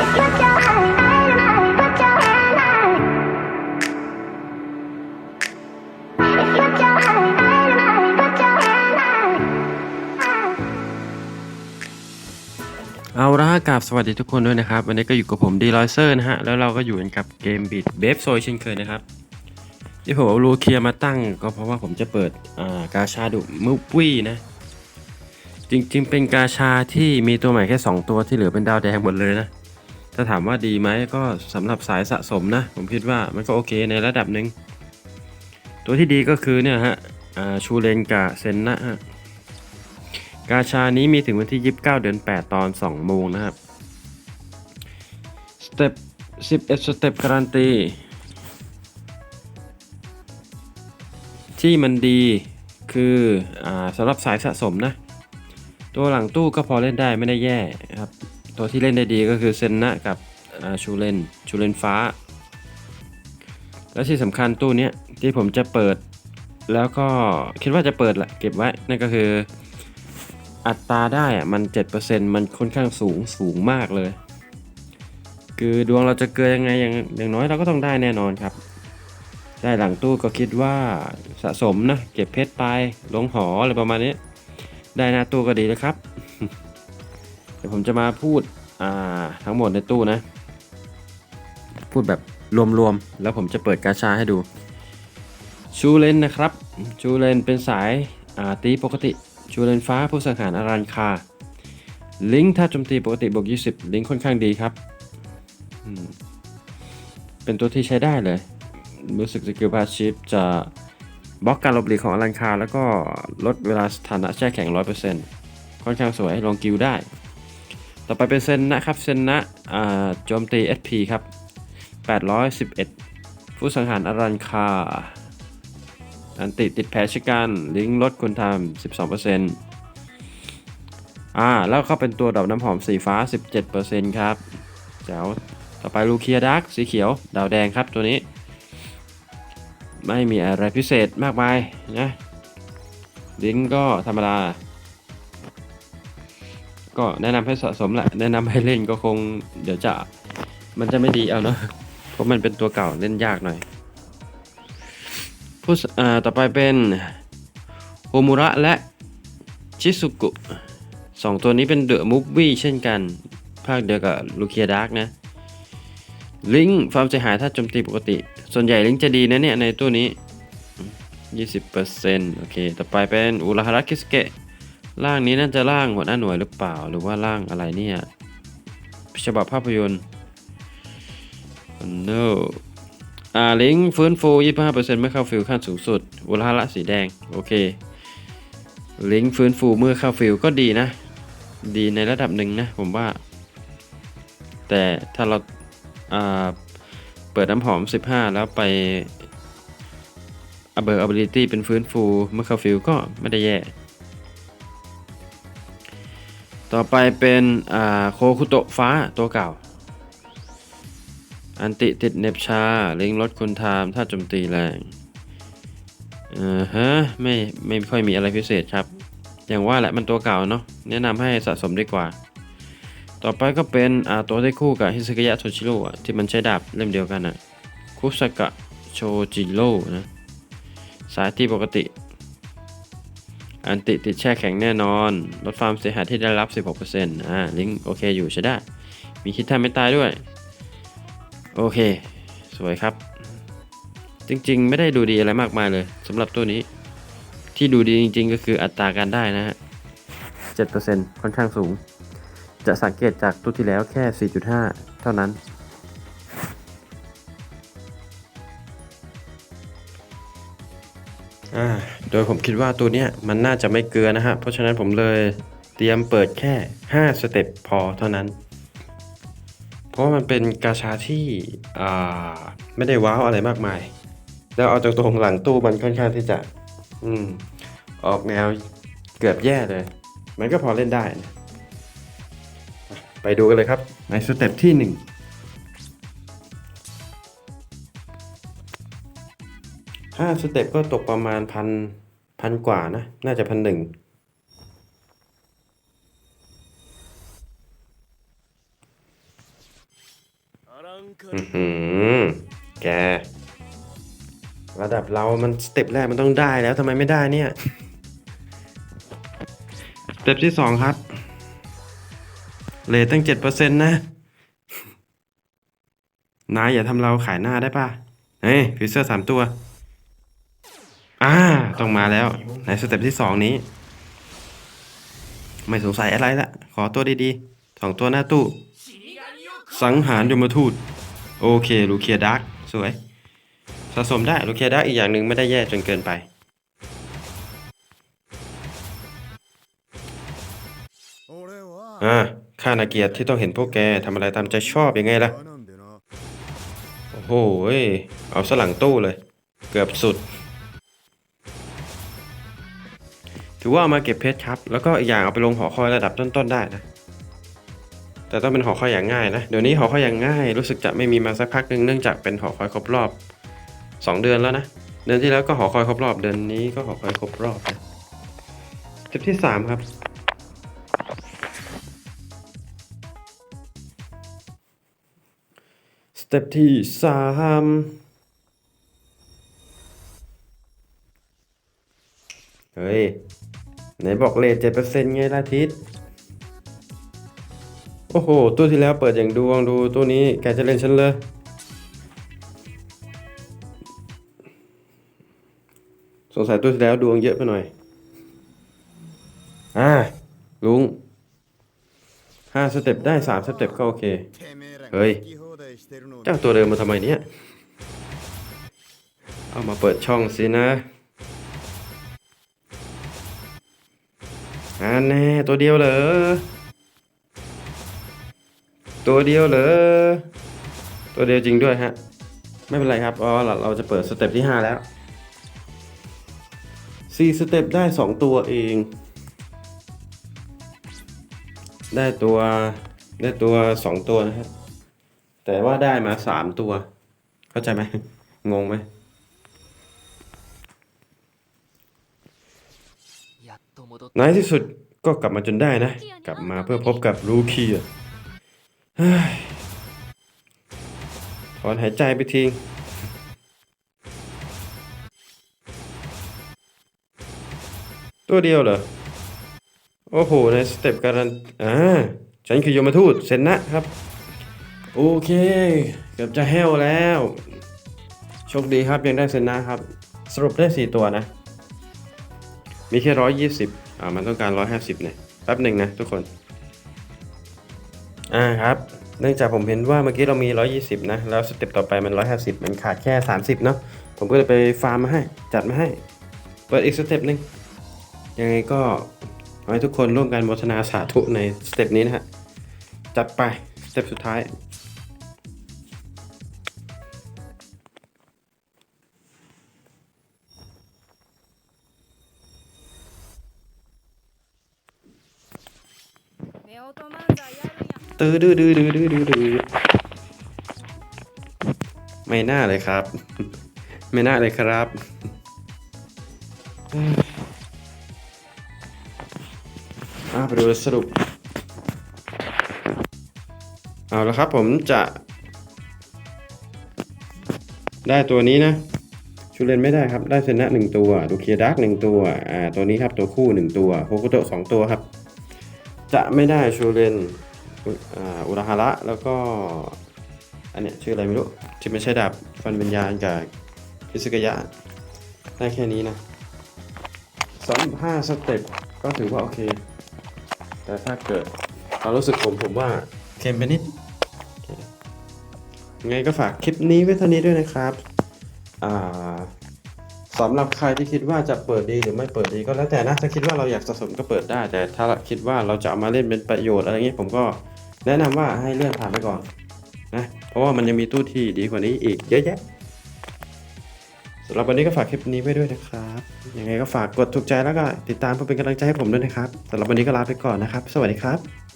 เอาละฮะกราบสวัสดีทุกคนด้วยนะครับ วันนี้ก็อยู่กับผมดีลอยเซอร์นะฮะ แล้วเราก็อยู่กันกับเกมบิดเบฟโซยเช่นเคยนะครับ ที่ผมเอาลูเคียมาตั้งก็เพราะว่าผมจะเปิดกาชาดุมุกวี่นะ จริงๆ เป็นกาชาที่มีตัวใหม่แค่ 2 ตัวที่เหลือเป็นดาวแดงหมดเลยนะ ถ้าถามว่าดีไหมก็สำหรับสายสะสมนะ ผมคิดว่ามันก็โอเคในระดับหนึ่งตัวที่ดีก็คือเนี่ยฮะชูเลนกับเซนนะฮะกาชานี้มีถึงวันที่ 29 เดือน 8 ตอน 2 โมงนะครับสเต็ป11 สเต็ปการันตี ที่มันดีคืออสำหรับสายสะสมนะ ตัวหลังตู้ก็พอเล่นได้ไม่ได้แย่ครับ ตัวที่เล่นได้ดีก็คือเซนนะกับชูเลนชูเลนฟ้า และที่สำคัญตู้นี้ที่ผมจะเปิด แล้วก็คิดว่าจะเปิดแหละเก็บไว้ นั่นก็คืออัตราได้อะมัน 7%มันค่อนข้างสูงสูงมากเลย คือดวงเราจะเกินยังไงอย่างอย่างน้อยเราก็ต้องได้แน่นอนครับ ได้หลังตู้ก็คิดว่าสะสมนะ เก็บเพชรไปลงหออะไรประมาณนี้ ได้หน้าตู้ก็ดีแล้วครับ เดี๋ยวผมจะมาพูดทั้งหมดในตู้นะ พูดแบบรวมๆ แล้วผมจะเปิดกาชาให้ดู ชูเลนนะครับ ชูเลนเป็นสายาตีปกติ ชูเลนฟ้าผู้สังหารอารันคา ลิงก์ถ้าโจมตีปกติบวก20 ลิงก์ค่อนข้างดีครับ เป็นตัวที่ใช้ได้เลย รู้สึกสกิลพาชิฟจะบล็อกการหลบหลีกของอารันคา แล้วก็ลดเวลาสถานะแช่แข็ง 100%ค่อนข้างสวยลองกิลได้ ต่อไปเป็นเซนนะครับ เซนนะโจมตี SP ครับ 811 ผู้สังหารอารันคา อันติติดแผลชะกัน ลิงลดคุณทำ12%อ่า แล้วก็เป็นตัวดอกน้ำหอมสีฟ้า 17%ครับแจ๋วต่อไปลูเคียดักสีเขียว ดาวแดงครับตัวนี้ ไม่มีอะไรพิเศษมากมายนะ ลิงก์ก็ธรรมดา ก็แนะนำให้สะสมแหละ แนะนำให้เล่นก็คง เดี๋ยวจะมันจะไม่ดีเอาเนาะเพราะมันเป็นตัวเก่าเล่นยากหน่อยผู้อ่าต่อไปเป็นโฮมุระและชิซุกุสองตัวนี้เป็นเดอะมูฟวี่เช่นกัน ภาคเดียวกับลูเคียดาร์กนะ ลิงความเสียหายถ้าโจมตีปกติ ส่วนใหญ่ลิงจะดีนะเนี่ยในตัวนี้ 20%โอเค ต่อไปเป็นอุราฮาระคิสเกะ ร่างนี้น่าจะร่างหัวหน้าหน่วยหรือเปล่า หรือว่าร่างอะไรเนี่ย ฉบับภาพยนตร์ no อ่าลิงฟื้นฟู 25%เมื่อเข้าฟิลขั้นสูงสุด อุลาละสีแดง โอเค ลิงฟื้นฟูเมื่อเข้าฟิลก็ดีนะ ดีในระดับหนึ่งนะ ผมว่า แต่ถ้าเราอ่าเปิดน้ำหอม 15 แล้วไปอเบอร์ ability เป็นฟื้นฟูเมื่อเข้าฟิลก็ไม่ได้แย่ ต่อไปเป็นโคคุโตะฟ้าตัวเก่า อันติติดเน็บชา ลิงลดคุณทามถ้าโจมตีแรงอ่าฮะไม่ไม่ค่อยมีอะไรพิเศษครับ อย่างว่าแหละมันตัวเก่าเนาะแนะนำให้สะสมดีกว่า ต่อไปก็เป็นตัวที่คู่กับฮิสกยะโทชิโร่อะที่มันใช้ดาบเล่มเดียวกันอะคุสกะโชจิโร่นะสายที่ปกติ อันติติดแช่แข็งแน่นอน ลดความเสียหายที่ได้รับ 16%อ่า ลิงก์โอเคอยู่ใช้ได้ มีคิดแทนไม่ตายด้วย โอเค สวยครับ จริงๆ ไม่ได้ดูดีอะไรมากมายเลยสำหรับตัวนี้ ที่ดูดีจริงๆ ก็คืออัตราการได้นะฮะ 7%ค่อนข้างสูง จะสังเกตจากตัวที่แล้วแค่ 4.5 เท่านั้น อ่า โดยผมคิดว่าตัวเนี้ยมันน่าจะไม่เกลือนะฮะ เพราะฉะนั้นผมเลยเตรียมเปิดแค่ 5 สเต็ปพอเท่านั้น เพราะมันเป็นกาชาที่ไม่ได้ว้าวอะไรมากมาย แล้วเอาตรงๆหลังตู้มันค่อนข้างที่จะ อืม ออกแนวเกือบแย่เลย มันก็พอเล่นได้นะไปดูกันเลยครับ ในสเต็ปที่ 1 ห้าสเต็ปก็ตกประมาณพันพันกว่านะ น่าจะพันหนึ่งอือหือแก ระดับเรามันสเต็ปแรกมันต้องได้แล้วทำไมไม่ได้เนี่ย สเต็ปที่สองครับ เลทตั้งเจ็ดเปอร์เซ็นต์นะ นายอย่าทำเราขายหน้าได้ป่ะ เฮ้ยฟิเซอร์สามตัว อ่าต้องมาแล้วในสเต็ปที่สองนี้ ไม่สงสัยอะไรละ ขอตัวดีๆสองตัวหน้าตู้ สังหารยมทูต โอเค ลูเคียดักสวย สะสมได้ ลูเคียดักอีกอย่างหนึ่งไม่ได้แย่จนเกินไป อ่าข้านาเกียรติที่ต้องเห็นพวกแกทำอะไรตามใจชอบยังไงล่ะ โอ้โหเอาสลังตู้เลย เกือบสุด ถือว่าเอามาเก็บเพชรครับ แล้วก็อีกอย่างเอาไปลงหอคอยระดับต้นๆได้นะ แต่ต้องเป็นหอคอยอย่างง่ายนะ เดี๋ยวนี้หอคอยอย่างง่ายรู้สึกจะไม่มีมาสักพักหนึ่งเนื่องจากเป็นหอคอยครบรอบ 2 เดือนแล้วนะ เดือนที่แล้วก็หอคอยครบรอบ เดือนนี้ก็หอคอยครบรอบนะสเต็ปที่ 3 ครับ สเต็ปที่สามเฮ้ย ไหนบอกเลทเจ็ดเปอร์เซ็นต์ไงล่ะทิศโอ้โห ตู้ที่แล้วเปิดอย่างดวงดูตู้นี้แกจะเล่นฉันเลยสงสัยตู้ที่แล้วดวงเยอะไปหน่อย อ่า ลุงห้าสเต็ปได้สามสเต็ปก็โอเค เฮ้ย เจ้าตัวเดิมมาทำไมเนี่ย เอามาเปิดช่องสินะ อันแน่ตัวเดียวเหรอ ตัวเดียวเหรอ ตัวเดียวจริงด้วยฮะ ไม่เป็นไรครับ อ๋อเราเราจะเปิดสเต็ปที่ 5 แล้ว4สเต็ปได้ 2 ตัวเอง ได้ตัวได้ตัว 2 ตัวนะครับ แต่ว่าได้มาสามตัว เข้าใจไหมงงไหม ในที่สุดก็กลับมาจนได้นะ กลับมาเพื่อพบกับรูคีอะเฮ้ยถอนหายใจไปทิ้งตัวเดียวเหรอ โอ้โห ในสเต็ปการันอ่าฉันคือยมทูตเซนนะครับ โอเค เกือบจะแห้วแล้ว โชคดีครับยังได้เซนนะครับ สรุปได้ 4 ตัวนะ มีแค่ร้อยยี่สิบอ่ามันต้องการร้อยห้าสิบเนี่ยแป๊บหนึ่งนะทุกคน อ่าครับ เนื่องจากผมเห็นว่าเมื่อกี้เรามีร้อยยี่สิบนะ แล้วสเต็ปต่อไปมันร้อยห้าสิบมันขาดแค่สามสิบเนาะ ผมก็เลยไปฟาร์มมาให้ จัดมาให้ เปิดอีกสเต็ปหนึ่งยังไงก็ขอให้ทุกคนร่วมกันโมทนาสาธุในสเต็ปนี้นะฮะ จัดไปสเต็ปสุดท้าย ตื้อดื้อดื้อดื้อดื้อดื้อดื้อไม่น่าเลยครับ ไม่น่าเลยครับอ่าไปดูสรุป เอาละครับผมจะ ได้ตัวนี้นะชูเลนไม่ได้ครับ ได้เซนะหนึ่งตัวดูเคียดักหนึ่งตัวอ่าตัวนี้ครับตัวคู่หนึ่งตัวโคโกโตะสองตัวครับ จะไม่ได้ชูเลน อุราฮาระแล้วก็อันเนี้ยชื่ออะไรไม่รู้ที่ไม่ใช่ดาบฟันวิญญาณกับพิสกยะได้แค่นี้นะสำหรับห้าสเต็ปก็ถือว่าโอเค แต่ถ้าเกิดความรู้สึกผมผมว่าเค็มไปนิดยังไงก็ฝากคลิปนี้ไว้เท่านี้ด้วยนะครับสำหรับใครที่คิดว่าจะเปิดดีหรือไม่เปิดดีก็แล้วแต่นะถ้าคิดว่าเราอยากสะสมก็เปิดได้ แต่ถ้าคิดว่าเราจะเอามาเล่นเป็นประโยชน์อะไรเงี้ยผมก็ แนะนำว่าให้เลื่อนผ่านไปก่อนนะเพราะว่ามันยังมีตู้ที่ดีกว่านี้อีกเยอะแยะสำหรับวันนี้ก็ฝากคลิปนี้ไว้ด้วยนะครับยังไงก็ฝากกดถูกใจแล้วก็ติดตามเพื่อเป็นกำลังใจให้ผมด้วยนะครับสำหรับวันนี้ก็ลาไปก่อนนะครับ สวัสดีครับ